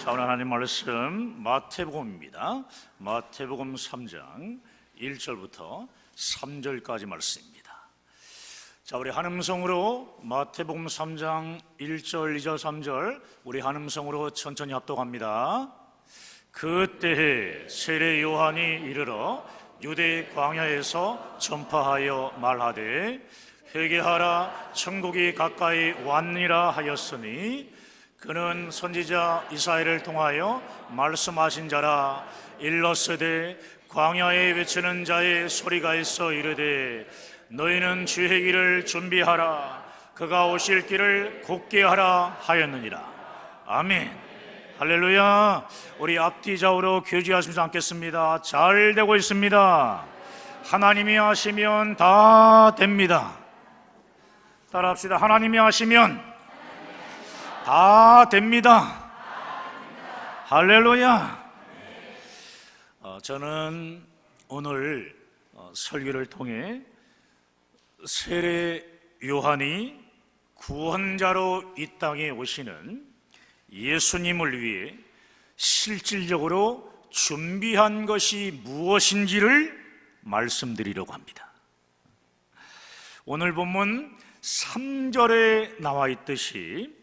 자, 오늘 하나님 말씀 마태복음입니다. 마태복음 3장 1절부터 3절까지 말씀입니다. 자, 우리 한음성으로 마태복음 3장 1절, 2절, 3절 우리 한음성으로 천천히 합독합니다. 그때에 세례 요한이 이르러 유대 광야에서 전파하여 말하되 회개하라 천국이 가까이 왔니라 하였으니 그는 선지자 이사야를 통하여 말씀하신 자라 일러스되 광야에 외치는 자의 소리가 있어 이르되 너희는 주의 길을 준비하라 그가 오실 길을 곧게 하라 하였느니라. 아멘. 할렐루야. 우리 앞뒤 좌우로 교제하시면서 앉겠습니다. 잘 되고 있습니다. 하나님이 하시면 다 됩니다. 따라합시다. 하나님이 하시면 다 됩니다. 할렐루야. 어, 저는 오늘 어, 설교를 통해 세례 요한이 구원자로 이 땅에 오시는 예수님을 위해 실질적으로 준비한 것이 무엇인지를 말씀드리려고 합니다. 오늘 본문 3절에 나와 있듯이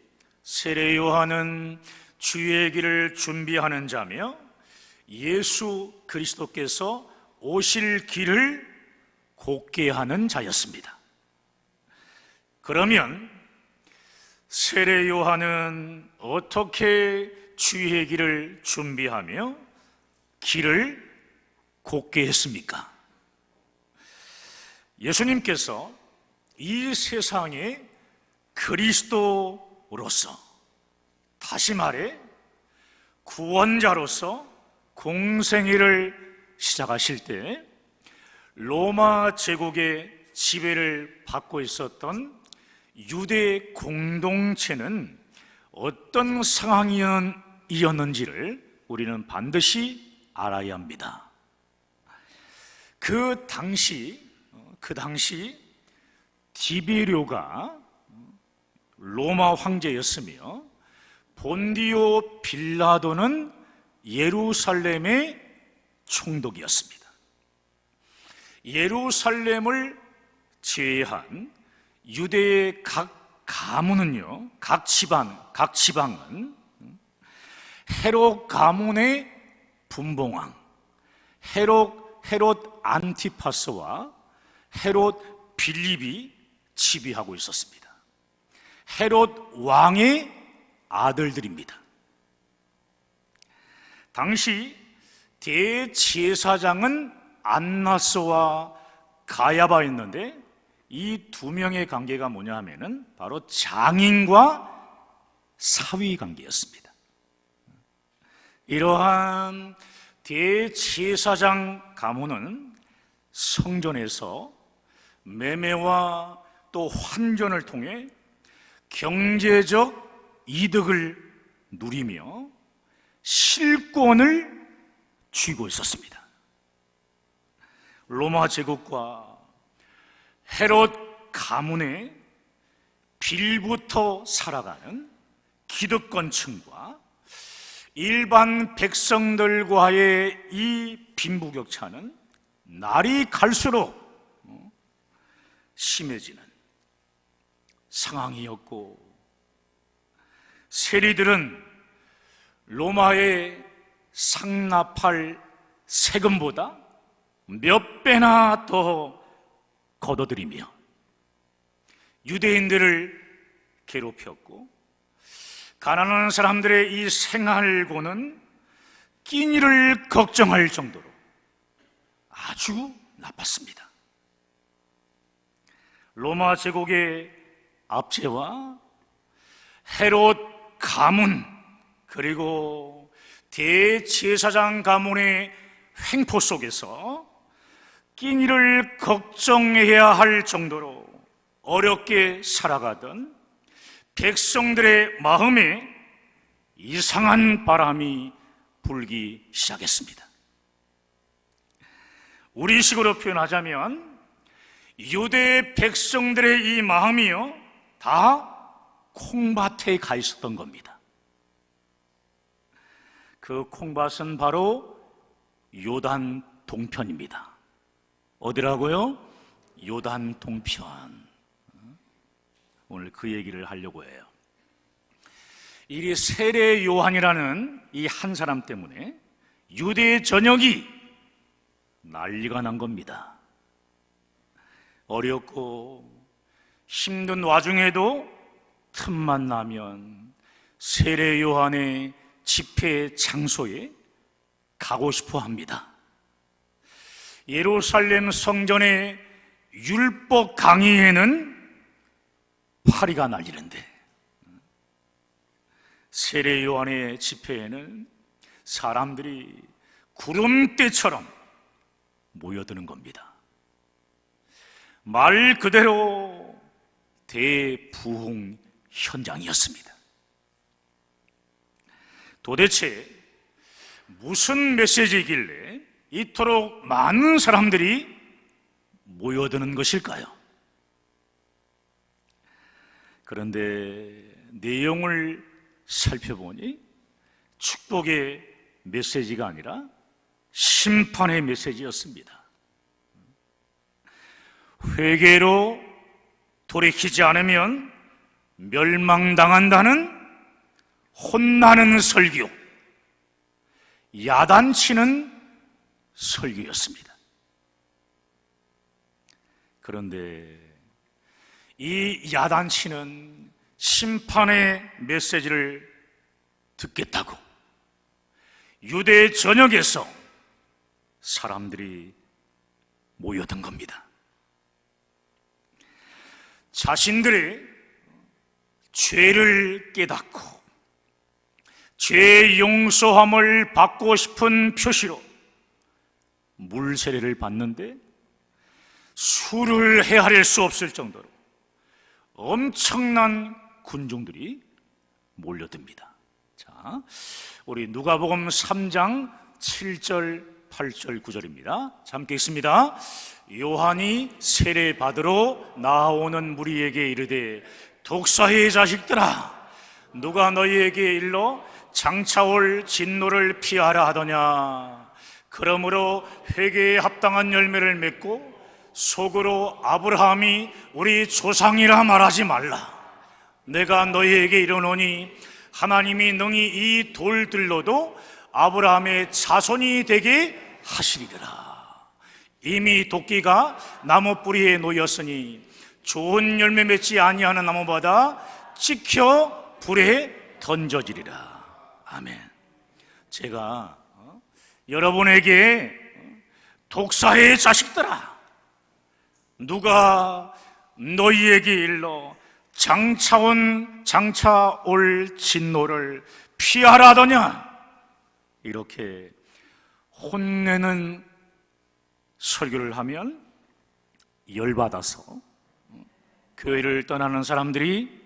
세례 요한은 주의 길을 준비하는 자며 예수 그리스도께서 오실 길을 곧게 하는 자였습니다. 그러면 세례 요한은 어떻게 주의 길을 준비하며 길을 곧게 했습니까? 예수님께서 이 세상에 그리스도 로서 다시 말해 구원자로서 공생애를 시작하실 때 로마 제국의 지배를 받고 있었던 유대 공동체는 어떤 상황이었는지를 우리는 반드시 알아야 합니다. 그 당시 그 당시 디베료가 로마 황제였으며 본디오 빌라도는 예루살렘의 총독이었습니다. 예루살렘을 제외한 유대의 각 가문은요, 각 지방, 각 지방은 헤롯 가문의 분봉왕, 헤롯 헤롯 안티파스와 헤롯 빌립이 지배하고 있었습니다. 헤롯 왕의 아들들입니다. 당시 대제사장은 안나스와 가야바였는데 이 두 명의 관계가 뭐냐 하면은 바로 장인과 사위 관계였습니다. 이러한 대제사장 가문은 성전에서 매매와 또 환전을 통해 경제적 이득을 누리며 실권을 쥐고 있었습니다. 로마 제국과 헤롯 가문의 빌부터 살아가는 기득권층과 일반 백성들과의 이 빈부격차는 날이 갈수록 심해지는 상황이었고 세리들은 로마의 상납할 세금보다 몇 배나 더 걷어들이며 유대인들을 괴롭혔고 가난한 사람들의 이 생활고는 끼니를 걱정할 정도로 아주 나빴습니다. 로마 제국의 압제와 헤롯 가문 그리고 대제사장 가문의 횡포 속에서 끼니를 걱정해야 할 정도로 어렵게 살아가던 백성들의 마음에 이상한 바람이 불기 시작했습니다. 우리식으로 표현하자면 유대 백성들의 이 마음이요 다 콩밭에 가 있었던 겁니다. 그 콩밭은 바로 요단 동편입니다. 어디라고요? 요단 동편. 오늘 그 얘기를 하려고 해요. 이 세례 요한이라는 이 한 사람 때문에 유대 전역이 난리가 난 겁니다. 어렵고 힘든 와중에도 틈만 나면 세례 요한의 집회 장소에 가고 싶어 합니다. 예루살렘 성전의 율법 강의에는 파리가 날리는데 세례 요한의 집회에는 사람들이 구름대처럼 모여드는 겁니다. 말 그대로 대부흥 현장이었습니다. 도대체 무슨 메시지이길래 이토록 많은 사람들이 모여드는 것일까요? 그런데 내용을 살펴보니 축복의 메시지가 아니라 심판의 메시지였습니다. 회개로 돌이키지 않으면 멸망당한다는 혼나는 설교, 야단치는 설교였습니다. 그런데 이 야단치는 심판의 메시지를 듣겠다고 유대 전역에서 사람들이 모여든 겁니다. 자신들의 죄를 깨닫고 죄 용서함을 받고 싶은 표시로 물 세례를 받는데 술을 헤아릴 수 없을 정도로 엄청난 군중들이 몰려듭니다. 자, 우리 누가복음 3장 7절, 8절, 9절입니다. 함께 있습니다. 요한이 세례 받으러 나오는 무리에게 이르되 독사의 자식들아 누가 너희에게 일러 장차올 진노를 피하라 하더냐 그러므로 회개에 합당한 열매를 맺고 속으로 아브라함이 우리 조상이라 말하지 말라. 내가 너희에게 이르노니 하나님이 능히 이 돌들로도 아브라함의 자손이 되게 하시리라. 이미 도끼가 나무 뿌리에 놓였으니 좋은 열매 맺지 아니하는 나무마다 찍혀 불에 던져지리라. 아멘. 제가 어, 여러분에게 독사의 자식들아 누가 너희에게 일러 장차온 장차 올 진노를 피하라 하더냐 이렇게 혼내는 설교를 하면 열받아서 교회를 떠나는 사람들이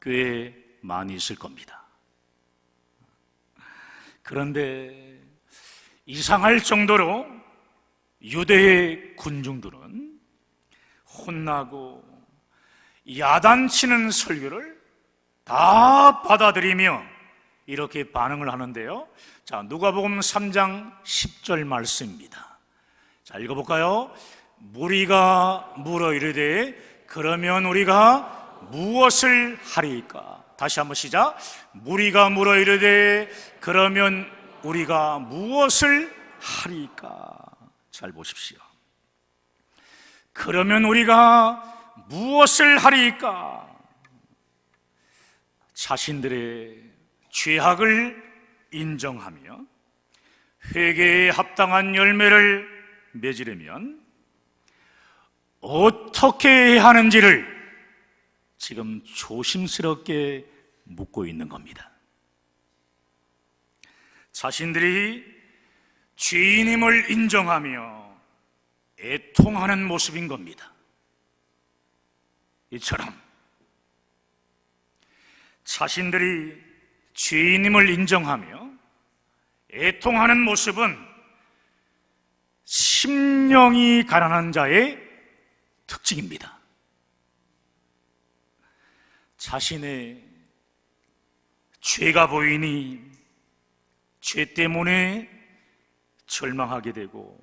꽤 많이 있을 겁니다. 그런데 이상할 정도로 유대의 군중들은 혼나고 야단치는 설교를 다 받아들이며 이렇게 반응을 하는데요. 자, 누가복음 3장 10절 말씀입니다. 자, 읽어 볼까요? 무리가 물어 이르되 그러면 우리가 무엇을 하리까? 다시 한번 시작. 무리가 물어 이르되 그러면 우리가 무엇을 하리까? 잘 보십시오. 그러면 우리가 무엇을 하리까? 자신들의 죄악을 인정하며 회개에 합당한 열매를 맺으려면 어떻게 해야 하는지를 지금 조심스럽게 묻고 있는 겁니다. 자신들이 죄인임을 인정하며 애통하는 모습인 겁니다. 이처럼 자신들이 죄인임을 인정하며 애통하는 모습은 심령이 가난한 자의 특징입니다. 자신의 죄가 보이니 죄 때문에 절망하게 되고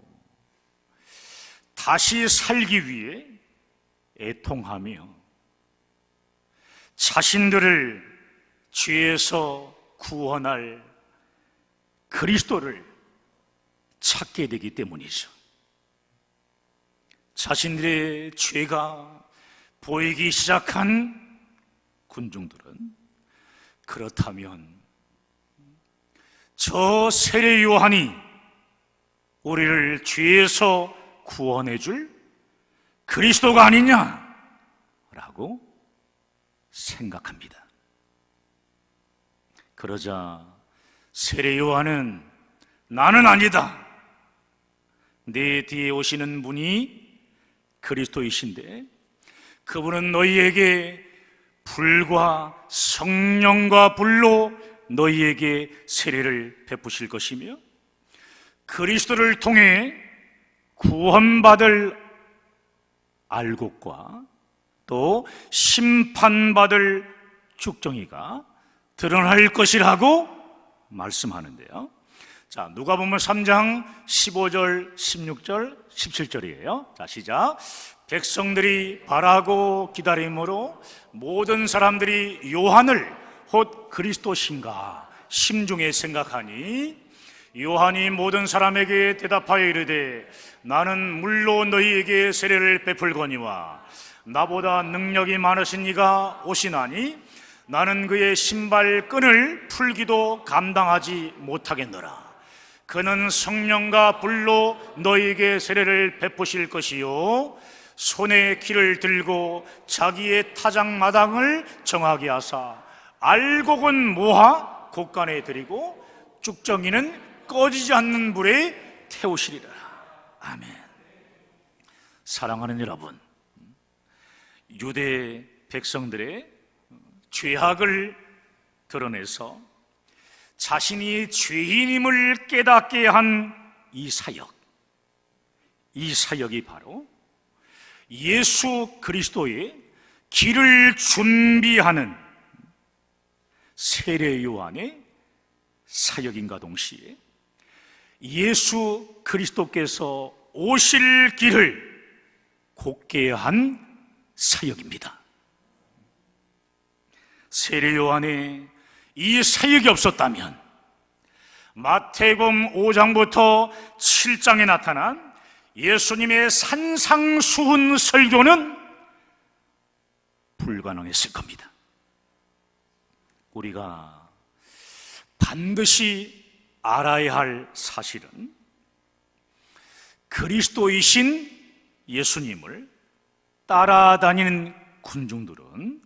다시 살기 위해 애통하며 자신들을 죄에서 구원할 그리스도를 찾게 되기 때문이죠. 자신들의 죄가 보이기 시작한 군중들은 그렇다면 저 세례 요한이 우리를 죄에서 구원해 줄 그리스도가 아니냐라고 생각합니다. 그러자 세례 요한은 나는 아니다. 내 뒤에 오시는 분이 그리스도이신데 그분은 너희에게 불과 성령과 불로 너희에게 세례를 베푸실 것이며 그리스도를 통해 구원받을 알곡과 또 심판받을 축정이가 드러날 것이라고 말씀하는데요. 자, 누가 보면 3장 15절, 16절, 17절이에요. 자, 시작. 백성들이 바라고 기다림으로 모든 사람들이 요한을 곧 그리스도신가 심중에 생각하니 요한이 모든 사람에게 대답하여 이르되 나는 물로 너희에게 세례를 베풀거니와 나보다 능력이 많으신 이가 오시나니 나는 그의 신발끈을 풀기도 감당하지 못하겠노라. 그는 성령과 불로 너희에게 세례를 베푸실 것이요. 손에 키를 들고 자기의 타작마당을 정하게 하사 알곡은 모아 곡간에 들이고 쭉정이는 꺼지지 않는 불에 태우시리라. 아멘. 사랑하는 여러분 유대 백성들의 죄악을 드러내서 자신이 죄인임을 깨닫게 한 이 사역, 이 사역이 바로 예수 그리스도의 길을 준비하는 세례 요한의 사역인가 동시에 예수 그리스도께서 오실 길을 곧게 한 사역입니다. 세례 요한의 이 사역이 없었다면 마태복음 5장부터 7장에 나타난 예수님의 산상수훈 설교는 불가능했을 겁니다. 우리가 반드시 알아야 할 사실은 그리스도이신 예수님을 따라다니는 군중들은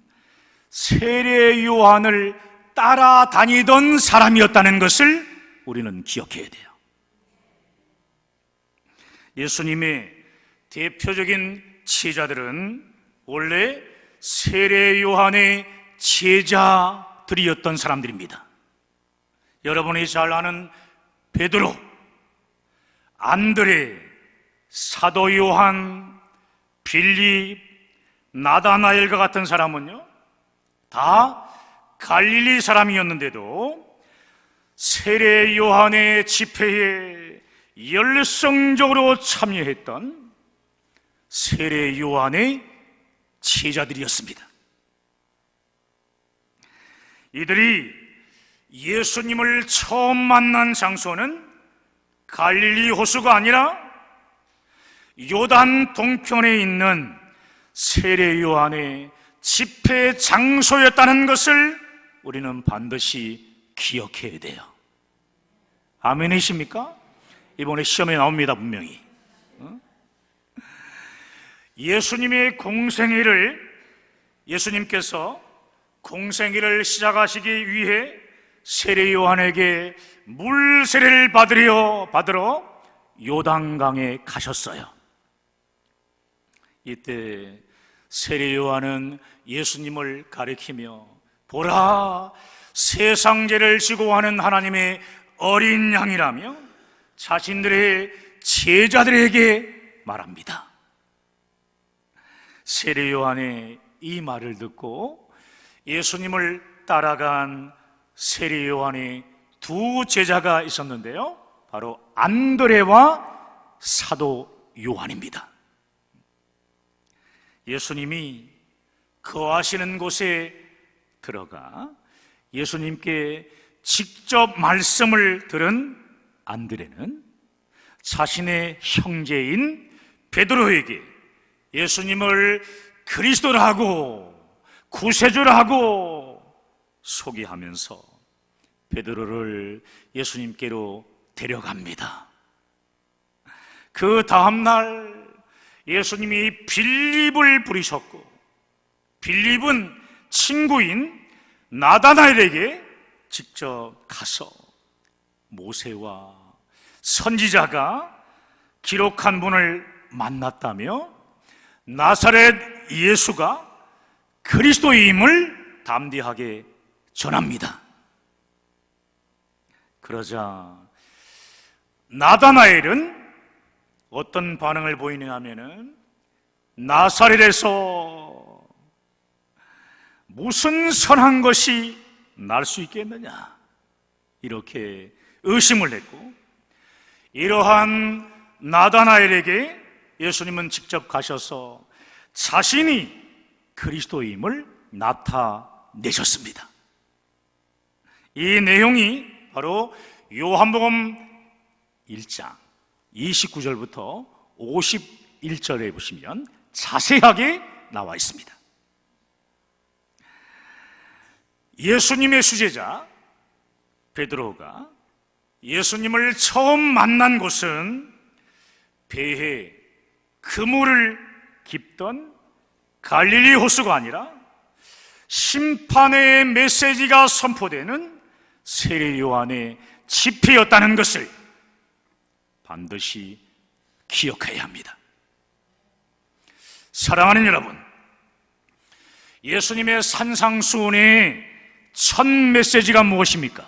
세례 요한을 따라다니던 사람이었다는 것을 우리는 기억해야 돼요. 예수님의 대표적인 제자들은 원래 세례 요한의 제자들이었던 사람들입니다. 여러분이 잘 아는 베드로, 안드레, 사도 요한, 빌립, 나다나엘과 같은 사람은요, 다 갈릴리 사람이었는데도 세례 요한의 집회에 열성적으로 참여했던 세례 요한의 제자들이었습니다. 이들이 예수님을 처음 만난 장소는 갈릴리 호수가 아니라 요단 동편에 있는 세례 요한의 집회 장소였다는 것을 우리는 반드시 기억해야 돼요. 아멘이십니까? 이번에 시험에 나옵니다, 분명히. 어? 예수님의 공생애를 예수님께서 공생애를 시작하시기 위해 세례 요한에게 물 세례를 받으려 받으러 요단강에 가셨어요. 이때 세례 요한은 예수님을 가리키며 보라 세상죄를 지고 하는 하나님의 어린 양이라며 자신들의 제자들에게 말합니다. 세례 요한의 이 말을 듣고 예수님을 따라간 세례 요한의 두 제자가 있었는데요. 바로 안드레와 사도 요한입니다. 예수님이 거하시는 곳에 들어가 예수님께 직접 말씀을 들은 안드레는 자신의 형제인 베드로에게 예수님을 그리스도라고 구세주라고 소개하면서 베드로를 예수님께로 데려갑니다. 그 다음 날 예수님이 빌립을 부리셨고 빌립은 친구인 나다나엘에게 직접 가서 모세와 선지자가 기록한 분을 만났다며 나사렛 예수가 그리스도임을 담대하게 전합니다. 그러자 나다나엘은 어떤 반응을 보이느냐 하면은 나사렛에서 무슨 선한 것이 날 수 있겠느냐 이렇게 의심을 했고 이러한 나다나엘에게 예수님은 직접 가셔서 자신이 그리스도임을 나타내셨습니다. 이 내용이 바로 요한복음 1장 29절부터 51절에 보시면 자세하게 나와 있습니다. 예수님의 수제자 베드로가 예수님을 처음 만난 곳은 배에 그물을 깊던 갈릴리 호수가 아니라 심판의 메시지가 선포되는 세례 요한의 집회였다는 것을 반드시 기억해야 합니다. 사랑하는 여러분, 예수님의 산상수훈의 첫 메시지가 무엇입니까?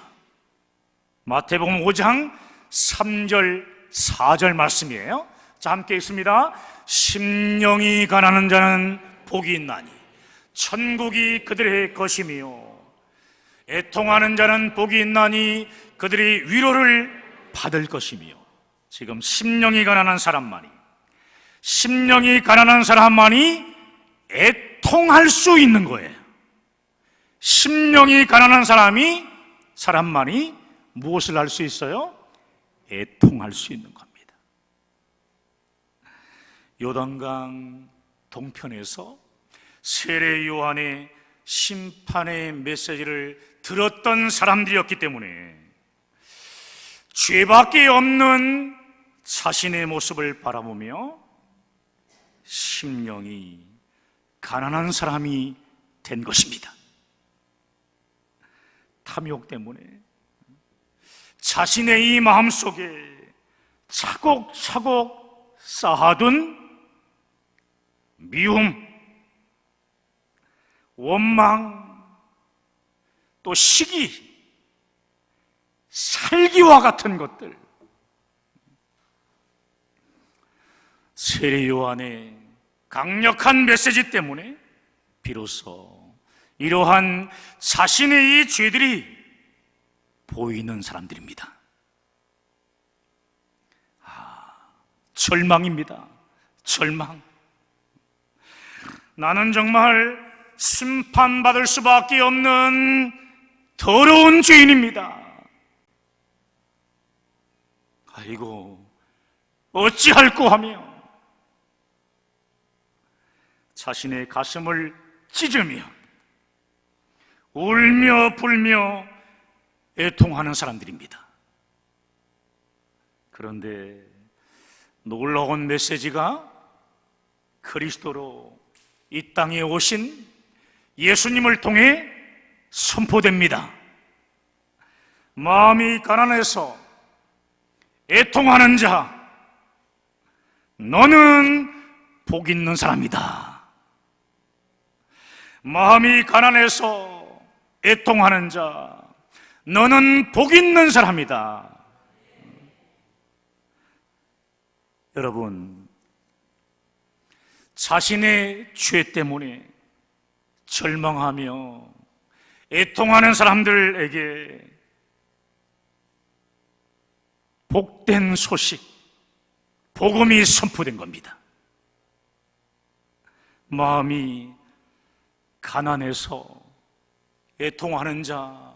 마태복음 5장 3절 4절 말씀이에요. 자, 함께 있습니다. 심령이 가난한 자는 복이 있나니 천국이 그들의 것이며 애통하는 자는 복이 있나니 그들이 위로를 받을 것이며 지금 심령이 가난한 사람만이 심령이 가난한 사람만이 애통할 수 있는 거예요. 심령이 가난한 사람이 사람만이 무엇을 할 수 있어요? 애통할 수 있는 겁니다. 요단강 동편에서 세례 요한의 심판의 메시지를 들었던 사람들이었기 때문에 죄밖에 없는 자신의 모습을 바라보며 심령이 가난한 사람이 된 것입니다. 탐욕 때문에 자신의 이 마음 속에 차곡차곡 쌓아둔 미움, 원망, 또 시기, 살기와 같은 것들, 세례 요한의 강력한 메시지 때문에 비로소 이러한 자신의 이 죄들이 보이는 사람들입니다. 아, 절망입니다. 절망. 나는 정말 심판받을 수밖에 없는 더러운 죄인입니다. 아이고, 어찌할꼬 하며 자신의 가슴을 찢으며 울며 불며 애통하는 사람들입니다. 그런데 놀라운 메시지가 그리스도로 이 땅에 오신 예수님을 통해 선포됩니다. 마음이 가난해서 애통하는 자, 너는 복 있는 사람이다. 마음이 가난해서 애통하는 자, 너는 복 있는 사람이다. 여러분, 자신의 죄 때문에 절망하며 애통하는 사람들에게 복된 소식, 복음이 선포된 겁니다. 마음이 가난해서 애통하는 자,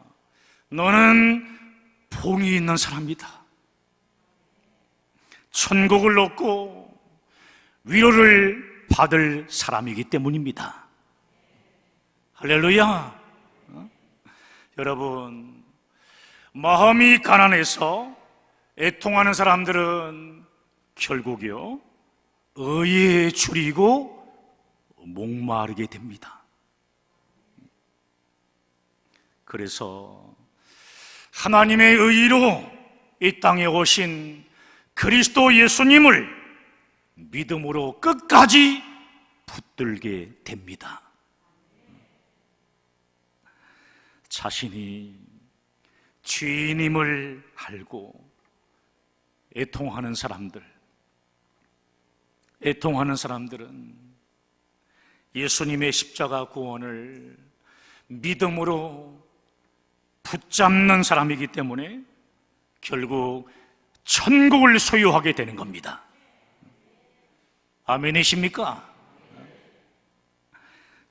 너는 봉이 있는 사람이다. 천국을 얻고 위로를 받을 사람이기 때문입니다. 할렐루야. 어? 여러분, 마음이 가난해서 애통하는 사람들은 결국요, 의에 줄이고 목마르게 됩니다. 그래서 하나님의 의로 이 땅에 오신 그리스도 예수님을 믿음으로 끝까지 붙들게 됩니다. 자신이 주인임을 알고 애통하는 사람들, 애통하는 사람들은 예수님의 십자가 구원을 믿음으로 붙잡는 사람이기 때문에 결국 천국을 소유하게 되는 겁니다. 아멘이십니까?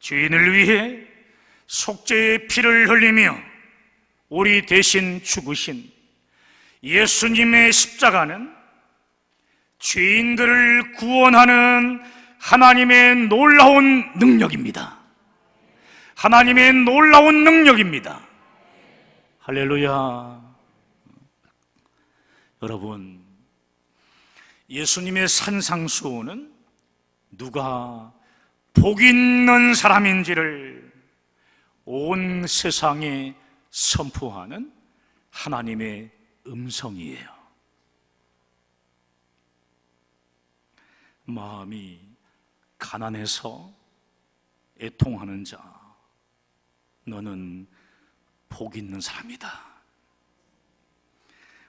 주인을 위해 속죄의 피를 흘리며 우리 대신 죽으신 예수님의 십자가는 죄인들을 구원하는 하나님의 놀라운 능력입니다. 하나님의 놀라운 능력입니다. 할렐루야. 여러분, 예수님의 산상수호는 누가 복 있는 사람인지를 온 세상에 선포하는 하나님의 음성이에요. 마음이 가난해서 애통하는 자, 너는 복 있는 사람이다.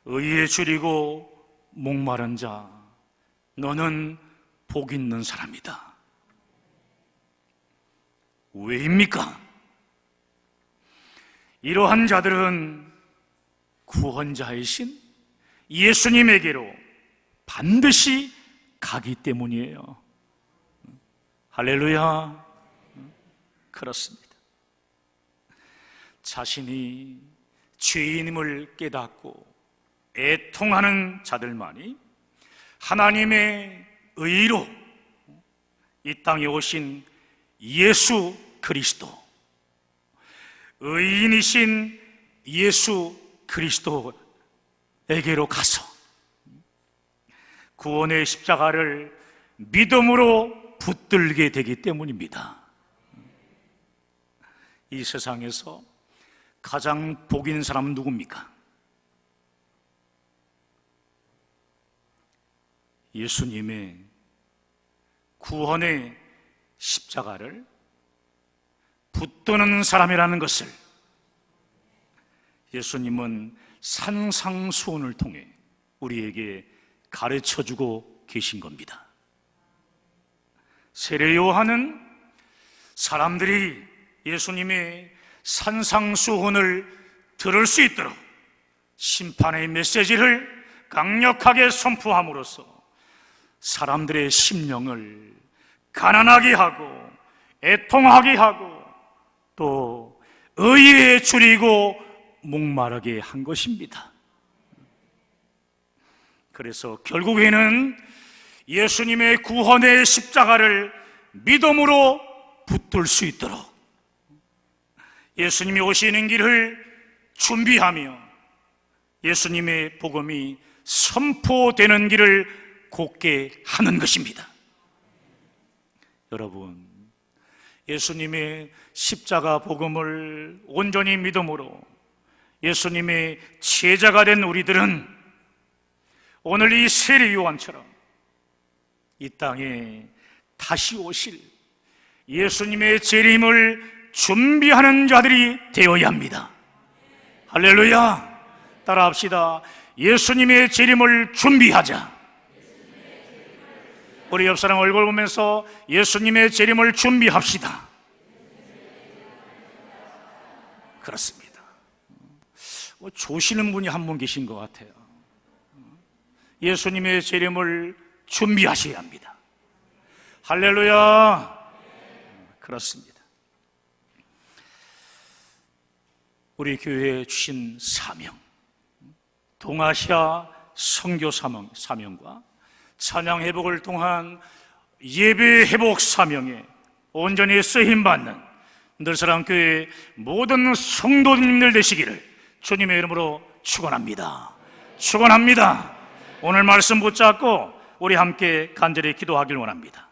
의에 줄이고 목마른 자, 너는 복 있는 사람이다. 왜입니까? 이러한 자들은 구원자이신 예수님에게로 반드시 가기 때문이에요. 할렐루야. 그렇습니다. 자신이 죄인임을 깨닫고 애통하는 자들만이 하나님의 의로 이 땅에 오신 예수 그리스도, 의인이신 예수 그리스도에게로 가서 구원의 십자가를 믿음으로 붙들게 되기 때문입니다. 이 세상에서 가장 복 있는 사람은 누굽니까? 예수님의 구원의 십자가를 붙드는 사람이라는 것을 예수님은 산상수훈을 통해 우리에게 가르쳐 주고 계신 겁니다. 세례 요한은 사람들이 예수님의 산상수훈을 들을 수 있도록 심판의 메시지를 강력하게 선포함으로써 사람들의 심령을 가난하게 하고 애통하게 하고 또 의에 줄이고 목마르게 한 것입니다. 그래서 결국에는 예수님의 구원의 십자가를 믿음으로 붙들 수 있도록 예수님이 오시는 길을 준비하며 예수님의 복음이 선포되는 길을 곧게 하는 것입니다. 여러분, 예수님의 십자가 복음을 온전히 믿음으로 예수님의 제자가 된 우리들은 오늘 이 세례 요한처럼 이 땅에 다시 오실 예수님의 재림을 준비하는 자들이 되어야 합니다. 할렐루야! 따라합시다. 예수님의 재림을 준비하자. 우리 옆 사람 얼굴 보면서 예수님의 재림을 준비합시다. 그렇습니다. 뭐 조시는 분이 한 분 계신 것 같아요. 예수님의 재림을 준비하셔야 합니다. 할렐루야! 그렇습니다. 우리 교회에 주신 사명, 동아시아 선교 사명, 사명과 찬양 회복을 통한 예배 회복 사명에 온전히 쓰임 받는 늘사랑 교회 모든 성도님들 되시기를 주님의 이름으로 축원합니다. 축원합니다. 오늘 말씀 붙잡고 우리 함께 간절히 기도하길 원합니다.